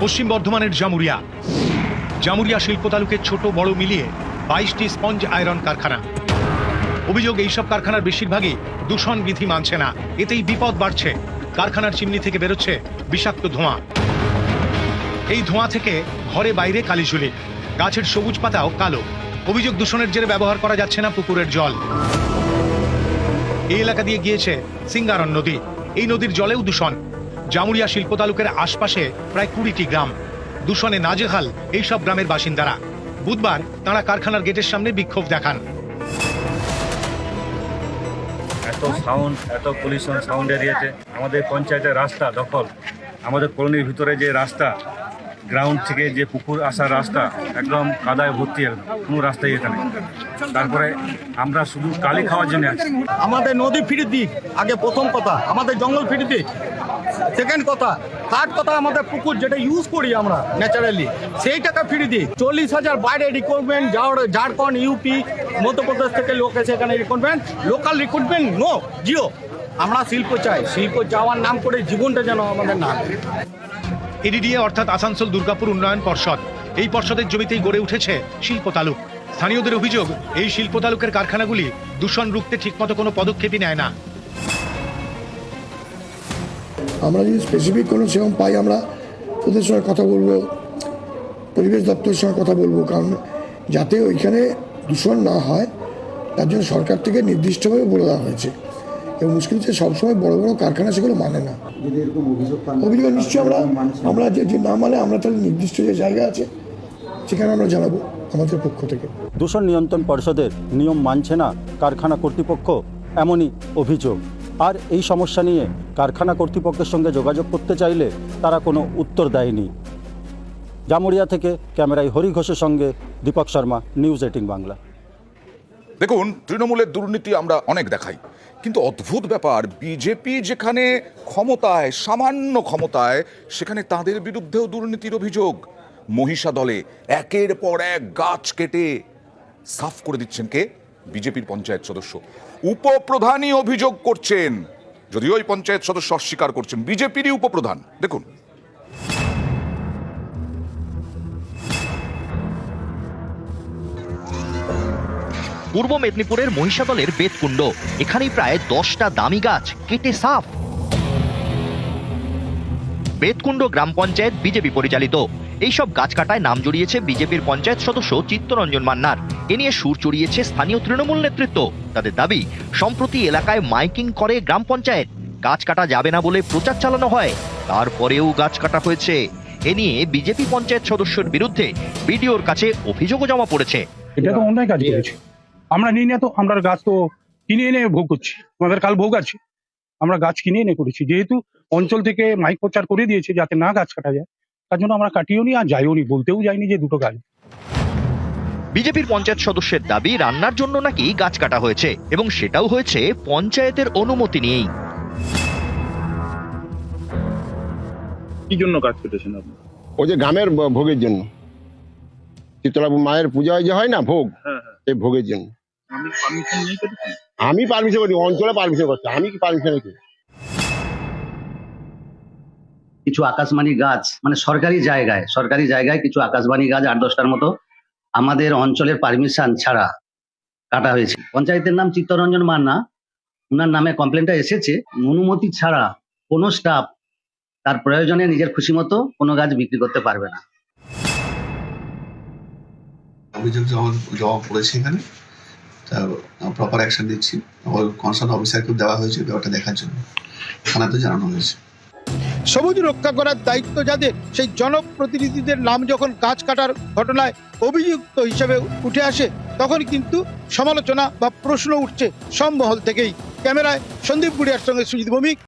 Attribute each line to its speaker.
Speaker 1: পশ্চিম বর্ধমানের জামুরিয়া। জামুরিয়া শিল্প তালুকের ছোট, বড় মিলিয়ে বাইশটি স্পঞ্জ আয়রন কারখানা। অভিযোগ, এইসব কারখানার বেশিরভাগই দূষণ বিধি মানছে না। এতেই বিপদ বাড়ছে। কারখানার চিমনি থেকে বেরোচ্ছে বিষাক্ত ধোঁয়া। এই ধোঁয়া থেকে ঘরে বাইরে কালি কালিঝুলি। গাছের সবুজ পাতাও কালো। অভিযোগ, দূষণের জেরে ব্যবহার করা যাচ্ছে না পুকুরের জল। এই এলাকা দিয়ে গিয়েছে সিঙ্গারন নদী। এই নদীর জলেও দূষণ। জামুরিয়া শিল্প তালুকের আশপাশে প্রায় কুড়িটি গ্রাম। দূষণে নাজেহাল এইসব গ্রামের বাসিন্দারা। বুধবার তারা কারখানার গেটের সামনে বিক্ষোভ দেখান।
Speaker 2: এত সাউন্ড এত পলিউশন সাউন্ড এরিয়াতে আমাদের পঞ্চায়েতের রাস্তা দখল। আমাদের কলোনির ভিতরে যে রাস্তা গ্রাউন্ড থেকে যে পুকুর আসার রাস্তা একদম কাদায় ভর্তি কোনো রাস্তাই এখানে। তারপরে আমরা শুধু কালি খাওয়ার জন্য আছি
Speaker 3: আমাদের নদী ফিরে দিক আগে প্রথম কথা আমাদের জঙ্গল ফিরে দিক সেকেন্ড কথা থার্ড কথা আমাদের পুকুর যেটা ইউজ করি আমরা ন্যাচারালি সেই টাকা ফিরে দিই। চল্লিশ হাজার বাইরে রিক্রুটমেন্ট ঝাড়খণ্ড ইউপি মধ্যপ্রদেশ থেকে লোক এসে এখানে রিক্রুটমেন্ট লোকাল রিক্রুটমেন্ট নো জিও আমরা শিল্প চাই, শিল্প চাওয়ার নাম করে জীবনটা যেন আমাদের না।
Speaker 1: এডিডিএ অর্থাৎ আসানসোল দুর্গাপুর উন্নয়ন পর্ষদ, এই পর্ষদের জমিতেই গড়ে উঠেছে শিল্প তালুক। স্থানীয়দের অভিযোগ, এই শিল্প তালুকের কারখানাগুলি দূষণ রুখতে ঠিকমতো কোনো পদক্ষেপই নেয় না।
Speaker 4: আমরা যদি স্পেসিফিক কোনো সেরকম পাই আমরা ওদের সঙ্গে কথা বলব পরিবেশ দপ্তরের সঙ্গে কথা বলব। কারণ যাতে ওইখানে দূষণ না হয় তার জন্য সরকার থেকে নির্দিষ্টভাবে বলে দেওয়া হয়েছে। এবং মুশকিল হচ্ছে সবসময় বড় বড় কারখানা সেগুলো মানে না।
Speaker 5: অভিযোগ
Speaker 4: নিশ্চয়ই আমরা আমরা যে যে না মানে আমরা তাহলে নির্দিষ্ট যে জায়গা আছে সেখানে আমরা জানাব আমাদের পক্ষ থেকে।
Speaker 6: দূষণ নিয়ন্ত্রণ পর্ষদের নিয়ম মানছে না কারখানা কর্তৃপক্ষ এমনই অভিযোগ। আর এই সমস্যা নিয়ে কারখানা কর্তৃপক্ষের সঙ্গে যোগাযোগ করতে চাইলে তারা কোনো উত্তর দেয়নি। জামুরিয়া থেকে ক্যামেরায় হরি ঘোষের সঙ্গে দীপক শর্মা, নিউজ এইটিন বাংলা।
Speaker 7: দেখুন, তৃণমূলের দুর্নীতি আমরা অনেক দেখাই, কিন্তু অদ্ভুত ব্যাপার, বিজেপি যেখানে ক্ষমতায়, সামান্য ক্ষমতায়, সেখানে তাদের বিরুদ্ধেও দুর্নীতির অভিযোগ। মহিষা দলে একের পর এক গাছ কেটে সাফ করে দিচ্ছেন কে? বিজেপির পঞ্চায়েত সদস্য। উপপ্রধানই অভিযোগ করছেন। যদিও ওই পঞ্চায়েত সদস্য অস্বীকার করছেন, বিজেপিরই উপপ্রধান। দেখুন।
Speaker 8: পূর্ব মেদিনীপুরের মহিষাদলের বেতকুণ্ড। এখানেই প্রায় দশটা দামি গাছ কেটে সাফ। বেতকুণ্ড গ্রাম পঞ্চায়েত বিজেপি পরিচালিত। এইসব গাছ কাটায় নাম জড়িয়েছে বিজেপির পঞ্চায়েত সদস্য চিত্তরঞ্জন মান্নার। এ নিয়ে সুর চড়িয়েছে স্থানীয় তৃণমূল নেতৃত্ব। তাদের দাবি, সম্প্রতি এলাকায় মাইকিং করে গ্রাম পঞ্চায়েত। গাছ কাটা যাবে না বলে প্রচার চালানো হয়। তারপরেও গাছ কাটা হয়েছে। এ নিয়ে বিজেপি পঞ্চায়েত সদস্যের বিরুদ্ধে বিডিওর কাছে অভিযোগও জমা পড়েছে।
Speaker 9: এটা তো অন্যায় কাজ করেছে। আমরা নিই না তো, আমরা গাছ তো কিনে এনে ভোগ করছি। আমাদের কাল ভোগ আছে। আমরা গাছ কিনে এনে করেছি। যেহেতু অঞ্চল থেকে মাইক প্রচার করে দিয়েছে যাতে না গাছ কাটা যায় তার জন্য আমরা কাটিও নি আর যাইও নি বলতেও যাইনি যে দুটো গাছ।
Speaker 8: বিজেপির পঞ্চায়েত সদস্যের দাবি রান্নার জন্য নাকি গাছ কাটা হয়েছে এবং সেটাও হয়েছে পঞ্চায়েতের অনুমতি নিয়েই।
Speaker 9: কি জন্য কাজ কেটেছেন আপনি?
Speaker 10: ওই যে গ্রামের ভোগের জন্য। শীতলা মায়ের পূজা যে হয় না ভোগ?
Speaker 9: হ্যাঁ,
Speaker 10: এই ভোগের জন্য।
Speaker 9: আমি পারমিশন
Speaker 10: করি অঞ্চলে পারমিশন করছি আমি কি পারমিশন করি
Speaker 11: কিছু আকাশবাণী গাছ মানে সরকারি জায়গায় সরকারি জায়গায় কিছু আকাশবাণী গাছ আট দশটার মতো আমাদের অঞ্চলের পারমিশন ছাড়া কাটা হয়েছে। পঞ্চায়েতের নাম চিত্তরঞ্জন মান্না ওনার নামে কমপ্লেনটা এসেছে। অনুমতি ছাড়া কোনো স্টাফ তার প্রয়োজনে নিজের খুশি মতো কোনো গাছ বিক্রি করতে পারবে না।
Speaker 5: অভিযোগ জমা পড়েছে এখানে প্রপার অ্যাকশন দিচ্ছি ওই কনসার্ন অফিসারকেও দেওয়া হয়েছে, ব্যাপারটা দেখার জন্য। থানাতে জানানো হয়েছে।
Speaker 3: সবুজ রক্ষা করার দায়িত্ব যাদের, সেই জনপ্রতিনিধিদের নাম যখন গাছ কাটার ঘটনায় অভিযুক্ত হিসেবে উঠে আসে, তখন কিন্তু সমালোচনা বা প্রশ্ন উঠছে। সব থেকেই। ক্যামেরায় সন্দীপ গুড়িয়ার সঙ্গে সুজিত ভৌমিক।